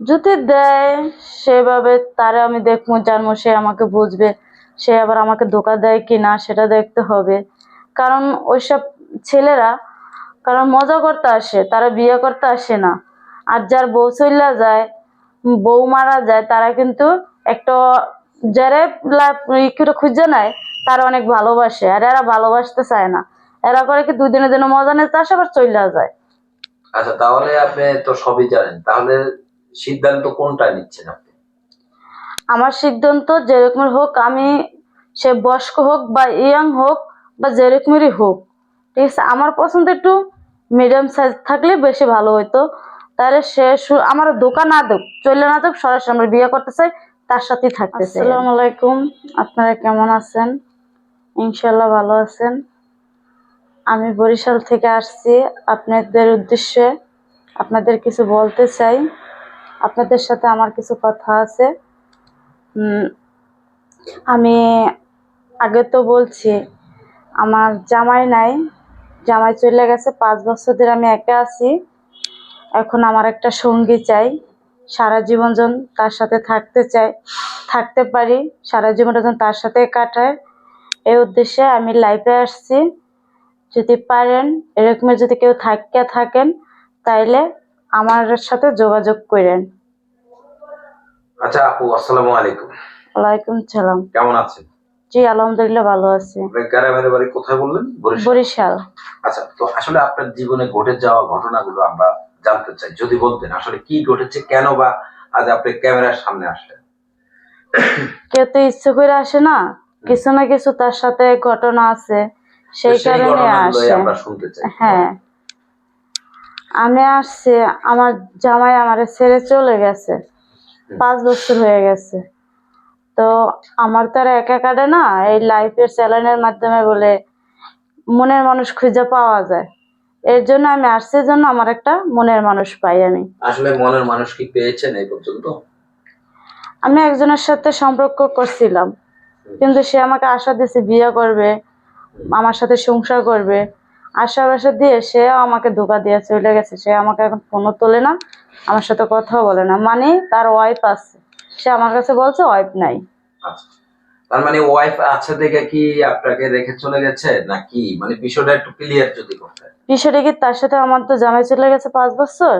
যদি দেয়, সেভাবে তারে আমি দেখব, জানব, সে আমাকে বুঝবে, সে আবার আমাকে ধোকা দেয় কি না, সেটা দেখতে হবে। কারণ ওইসব ছেলেরা, কারণ মজা করতে আসে, তারা বিয়ে করতে আসে না। আর যার বউ চল্লা যায়, বউ মারা যায়, তারা কিন্তু একটা যারা খুঁজে নেয়, তারা অনেক ভালোবাসে। আর এরা ভালোবাসতে চায় না। এরা করে কি দুই দিনের জন্য মজা নিতে আসে আবার চল্লা যায়। আচ্ছা তাহলে আপনি তো সবই জানেন। তাহলে সিদ্ধান্ত কোনটা নিচ্ছেন আপনি? আমার সিদ্ধান্ত যেরকমের হোক আমি সে বয়স্ক হোক বা ইয়াং হোক বা যেরকমেরই হোক ঠিক আছে? আমার পছন্দ একটু মিডিয়াম সাইজ থাকলে বেশি ভালো হতো তাহলে সে আমার দোকান না দেখ চলে না দেখ সরাসরি আমরা বিয়ে করতে চাই তার সাথেই থাকতে চাই। আসসালামু আলাইকুম। আপনারা কেমন আছেন? ইনশাল্লাহ ভালো আছেন। আমি বরিশাল থেকে আসছি। আপনাদের উদ্দেশ্যে আপনাদের কিছু বলতে চাই। আপনাদের সাথে আমার কিছু কথা আছে। আমি আগে তো বলছি, আমার জামাই নাই। জামাই চলে গেছে, পাঁচ বছর ধরে আমি একা আছি। এখন আমার একটা সঙ্গী চাই, সারা জীবন যেন তার সাথে থাকতে চাই, থাকতে পারি, সারা জীবনটা যেন তার সাথে কাটায়, এই উদ্দেশ্যে আমি লাইফে আসছি। যদি পারেন, এরকমের যদি কেউ থাকিয়া থাকেন, তাইলে আমার সাথে যোগাযোগ করেন। আচ্ছা আপু আসসালামু আলাইকুম। ওয়ালাইকুম সালাম। কেমন আছেন? জি আলহামদুলিল্লাহ ভালো আছি। গ্রামের বাড়ি কোথায় বললেন? বরিশাল? আচ্ছা তো আসলে আপনার জীবনে ঘটে যাওয়া ঘটনাগুলো আমরা জানতে চাই। যদি বলতেন আসলে কি ঘটেছে কেন বা আজ আপনি ক্যামেরার সামনে আসলেন? কেউ তো ইচ্ছে করে আসে না। কিছু না কিছু তার সাথে ঘটনা আছে। সেই কারণে আসে। আমরা শুনতে চাই। হ্যাঁ। আমি আসছি আমার জামাই আমারে ছেড়ে চলে গেছে। পাঁচ বছর হয়ে গেছে। তো আমার তো আর একা কাটে না এই লাইফের চ্যানেলের মাধ্যমে বলে মনের মানুষ খুঁজে পাওয়া যায়। এর জন্য আমি আসছি জন্য আমার একটা মনের মানুষ পাই আমি। আসলে মনের মানুষ কি পেয়েছেন এই পর্যন্ত? আমি একজনের সাথে সম্পর্ক করছিলাম কিন্তু সে আমাকে আশা দিয়েছে বিয়ে করবে আমার সাথে সংসার করবে। আশা বাসা দিয়ে সেও আমাকে ধোকা দিয়ে চলে গেছে সে আমাকে এখন ফোনও তোলে না। আমার সাথে কথা বলে না। মানে তার ওয়াইফ আছে। সে আমার কাছে বলছে ওয়াইফ নাই। আচ্ছা। তার মানে ওয়াইফ আছে দেখে কি আপনাকে রেখে চলে গেছে? নাকি? মানে বিষয়টা একটু ক্লিয়ার যদি করতেন। বিষয়টা কি তার সাথে আমার তো জামাই চলে গেছে পাঁচ বছর?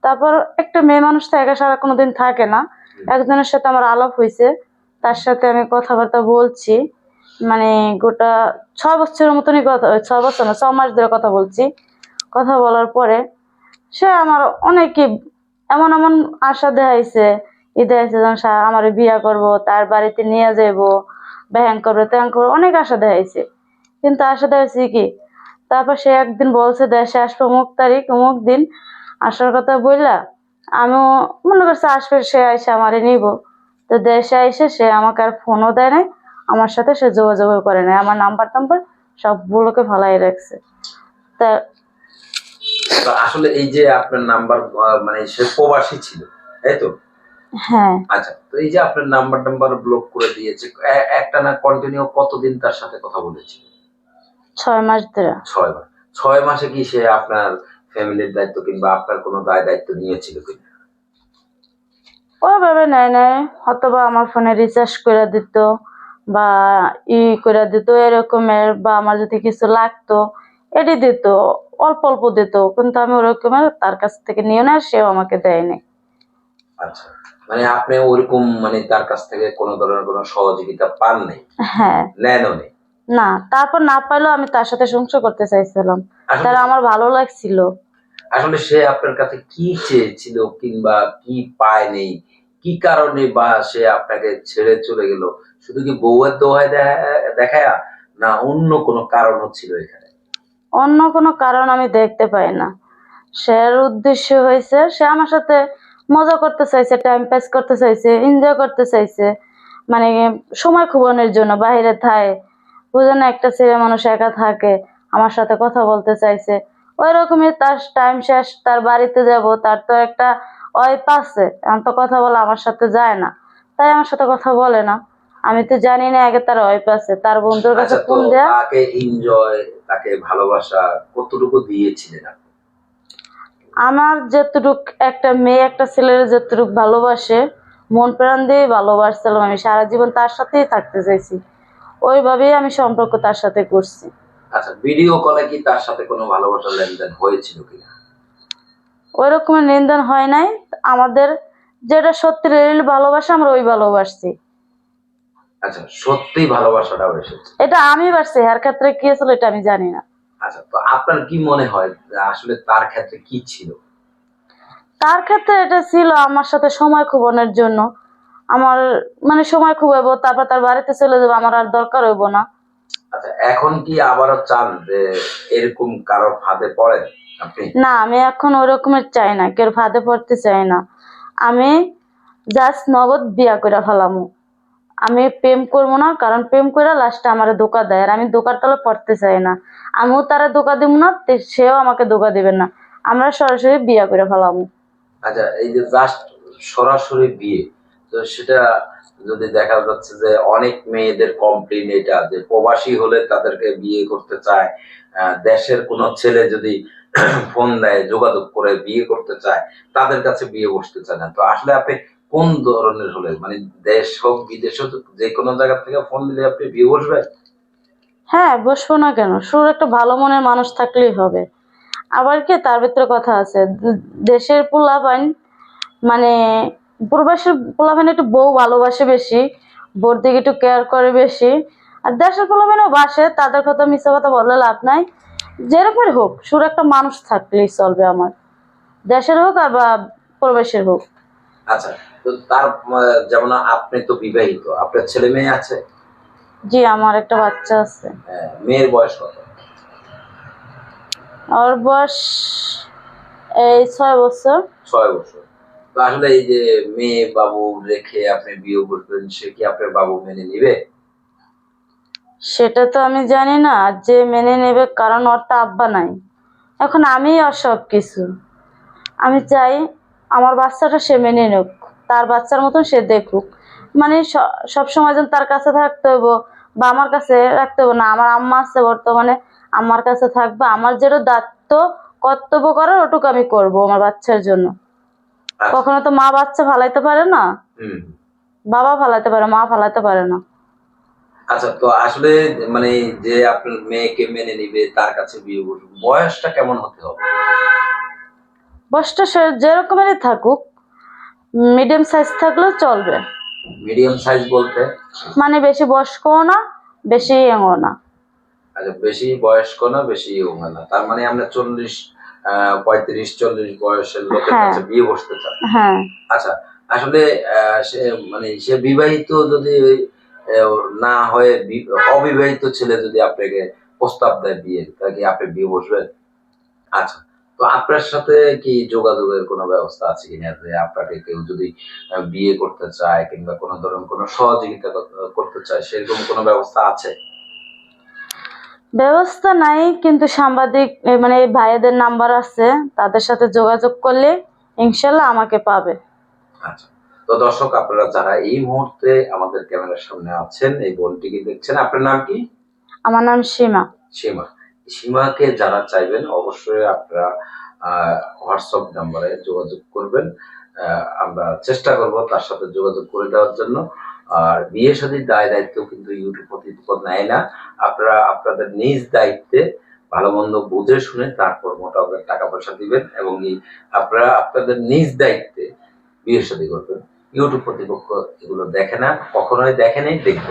তারপর একটা মেয়ে মানুষ তো একা সারা কোনোদিন থাকে না। একজনের সাথে আমার আলাপ হয়েছে। তার সাথে আমি কথাবার্তা বলছি। মানে গোটা ছয় বছরের মতনই কথা ছয় বছর না ছ মাস ধরে কথা বলছি। কথা বলার পরে সে আমার অনেকই এমন এমন আশা দেখাইছে, ই দেখাইছে সা- আমার বিয়া করব, তার বাড়িতে নিয়ে যাব ব্যাং করবে ত্যাং করবে অনেক আশা দেখাইছে। কিন্তু আশা দেখাইছে কি? তারপর সে একদিন বলছে, দেশে আসব অমুক তারিখ, অমুক দিন। আসার কথা বললা আমিও মনে করছে আসবে, সে আইসে আমারে নিব। তো দেশে আইসে সে আমাকে আর ফোনও দেয় নাই, আমার সাথে সে যোগাযোগও করে নাই, আমার নাম্বার টাম্বার সবগুলোকে ফালাই রাখছে। তা তো আসলে এই যে আপনার নাম্বার মানে সে প্রবাসী ছিল তাই তো? হ্যাঁ। আচ্ছা তো এই যে আপনার নাম্বার টাম্বার ব্লক করে দিয়েছে একটা না কন্টিনিউ কতদিন তার সাথে কথা বলেছিল? ছয় মাস ধরে। ছয় মাস। ছয় মাসে কি সে আপনার ফ্যামিলির দায়িত্ব কিংবা আপনার কোনো দায় দায়িত্ব নিয়েছিল কিনা? ওইভাবে নেয় নেয় অথবা আমার ফোনে রিচার্জ করে দিত বা ই করে দিত এরকমের বা আমার যদি কিছু লাগতো এটি দিত অল্প অল্প দিত কিন্তু আমি ওরকম তার কাছ থেকে নিয়ে না সেও আমাকে দেয়নি। আচ্ছা মানে আপনি ওরকম মানে তার কাছ থেকে কোনো ধরনের কোনো সহযোগিতা পান নাই হ্যাঁ। নেনও নেই না তারপর না পাইলেও আমি তার সাথে সংসার করতে চাইছিলাম। তার আমার ভালো লাগছিল। আসলে সে আপনার কাছে কি চেয়েছিল কিংবা কি পায়নি? কি কারণে বা সে আপনাকে ছেড়ে চলে গেল? শুধু কি বউয়ের দোহায় দেখা- দেখায়? না অন্য কোনো কারণও ছিল এখানে? অন্য কোনো কারণ আমি দেখতে পাই না। সে উদ্দেশ্য হয়েছে, সে আমার সাথে মজা করতে চাইছে টাইম পাস করতে চাইছে এনজয় করতে চাইছে। মানে সময় খুবানোর জন্য বাইরে থাকে বুঝে না, একটা ছেলে মানুষ একা থাকে, আমার সাথে কথা বলতে চাইছে। ওই রকমই তার টাইম শেষ, তার বাড়িতে যাব, তার তো একটা ওয়াইফ আছে। এখন তো কথা বলা আমার সাথে যায় না। তাই আমার সাথে কথা বলে না। আমি তো জানি না আগে তার ওয়াইফ আছে। তার বন্ধুর কাছে আচ্ছা তো ফোন দেয়া। তাকে এনজয় তাকে ভালোবাসা কতটুকু দিয়েছিলেন আপনি? আমার যতটুক একটা মেয়ে একটা ছেলের যতটুক ভালোবাসে মন প্রাণ দিয়ে ভালোবাসছিলাম আমি। সারা জীবন তার সাথেই থাকতে চাইছি। ওইভাবেই আমি সম্পর্ক তার সাথে করছি। আচ্ছা ভিডিও কলে কি তার সাথে কোনো ভালোবাসার লেনদেন হয়েছিল কিনা? ওই রকমের নিন্দন হয় নাই। আমাদের যেটা সত্যি রিয়েল ভালোবাসা আমরা ওই ভালোবাসছি। আচ্ছা সত্যি ভালোবাসাটা এসেছে। এটা আমি ক্ষেত্রে কি ছিল এটা আমি জানি না। আচ্ছা তো আপনার কি মনে হয় আসলে তার ক্ষেত্রে কি ছিল? তার ক্ষেত্রে এটা ছিল আমার সাথে সময় খুবনের জন্য। আমার মানে সময় খুবাইবো তারপর তার বাড়িতে চলে যাব আমার আর দরকার হইব না। আচ্ছা এখন কি আবারও চান যে এরকম কারও ফাঁদে পড়েন আপনি? না আমি এখন ওই রকমের চাই না কেউ ফাঁদে পড়তে চাই না। আমি জাস্ট নগদ বিয়া করে ফেলামু। আমি প্রেম করব না, কারণ প্রেম করে লাস্টে আমার ধোকা দেয়, আর আমি ধোকার তলে পড়তে চাই না। আমিও তারা ধোকা দিব না সেও আমাকে ধোকা দিবে না। আমরা সরাসরি বিয়ে করে ফেলামু আচ্ছা এই যে জাস্ট সরাসরি বিয়ে, তো সেটা যদি দেখা যাচ্ছে যে অনেক মেয়েদের কমপ্লেন এটা, যে প্রবাসী হলে তাদেরকে বিয়ে করতে চায় দেশের কোনো ছেলে যদি ফোন দেয়, যোগাযোগ করে বিয়ে করতে চায়, তাদের কাছে বিয়ে বসতে চায় না। তো আসলে আপনি কোন ধরনের হলে? মানে দেশ হোক, বিদেশ হোক, যে কোনো জায়গা থেকে ফোন দিলে আপনি বিয়ে বসবেন হ্যাঁ বসবো না কেন? শুধু একটা ভালো মনের মানুষ থাকলেই হবে। আবার কি, তার ভিতরে কথা আছে। দেশের পোলাপাইন মানে প্রবাসের পোলাপাইন একটু বউ ভালোবাসে বেশি বোর দিকে একটু কেয়ার করে বেশি। আর দেশের পোলাপাইনও বাসে, তাদের কথা, মিথ্যা কথা বললে লাভ নাই। যেরকমই হোক, শুধু একটা মানুষ থাকলেই চলবে আমার। দেশের হোক আর বা প্রবাসের হোক। আচ্ছা তো তার যেমন আপনি তো বিবাহিত আপনার ছেলে মেয়ে আছে? জি আমার একটা বাচ্চা আছে। হ্যাঁ, মেয়ের বয়স কত? ওর বয়স এই ছয় বছর। ছয় বছর। তো আসলে এই যে মেয়ে বাবু রেখে আপনি বিয়ে করবেন সে কি আপনার বাবু মেনে নিবে? সেটা তো আমি জানি না যে মেনে নেবে কারণ ওর তো আব্বা নাই। এখন আমি ওর সব কিছু। আমি চাই আমার বাচ্চাটা সে মেনে নিক তার বাচ্চার মতন সে দেখুক। মানে সবসময় যেন তার কাছে থাকতে হইব বা আমার কাছে রাখতে হইব না। আমার আম্মা আছে বর্তমানে আমার কাছে থাকবে। আমার যেটা দায়িত্ব কর্তব্য করার ওটুকু আমি করব আমার বাচ্চার জন্য। আচ্ছা, কখনো তো মা বাচ্চা ফালাইতে পারে না। বাবা ফালাইতে পারে মা ফালাইতে পারে না। আচ্ছা তো আসলে মানে যে আপনার মেয়েকে মেনে নিবে তার কাছে বিয়ে করবে বয়সটা কেমন হতে হবে? বয়সটা সে যেরকমেরই থাকুক মিডিয়াম সাইজ থাকলেও চলবে। মিডিয়াম সাইজ বলতে? মানে বেশি বয়স্কও না বেশি ইয়ংও না। আচ্ছা বেশি বয়স্ক না বেশি ইয়ং না। তার মানে আমরা চল্লিশ পঁয়ত্রিশ চল্লিশ বয়সের লোকের হ্যাঁ। কাছে বিয়ে বসতে চান হ্যাঁ। আচ্ছা আসলে সে মানে সে বিবাহিত যদি না হয়ে অবিবাহিত ছেলে যদি আপনাকে প্রস্তাব দেয় বিয়ে তাহলে কি আপনি বিয়ে বসবেন? আচ্ছা তো আপনার সাথে কি যোগাযোগের কোনো ব্যবস্থা আছে কিনা? যে আপনাকে কেউ যদি বিয়ে করতে চায় কিংবা কোনো ধরনের কোনো সহযোগিতা করতে চায় সেরকম কোনো ব্যবস্থা আছে? ব্যবস্থা নাই কিন্তু সাংবাদিক মানে ভাইয়েদের নাম্বার আছে তাদের সাথে যোগাযোগ করলে ইনশাল্লাহ আমাকে পাবে। আচ্ছা। তো দর্শক আপনারা যারা এই মুহূর্তে আমাদের ক্যামেরার সামনে আছেন এই বোনটিকে দেখছেন আপনার নাম কি? আমার নাম সীমা। সীমা। সীমাকে যারা চাইবেন, অবশ্যই আপনারা হোয়াটসঅ্যাপ নাম্বারে যোগাযোগ করবেন। আমরা চেষ্টা করব তার সাথে যোগাযোগ করে দেওয়ার জন্য। আর বিয়ে শাদীর দায় দায়িত্ব কিন্তু ইউটিউব কর্তৃপক্ষ নেয় না। আপনারা আপনাদের নিজ দায়িত্বে ভালো মন্দ বুঝে শুনে তারপর মোটামুটি টাকা পয়সা দিবেন এবং আপনারা আপনাদের নিজ দায়িত্বে বিয়ে শাদী করবেন। ইউটিউব প্রতিপক্ষ এগুলো দেখে না, কখনোই দেখে নেই দেখব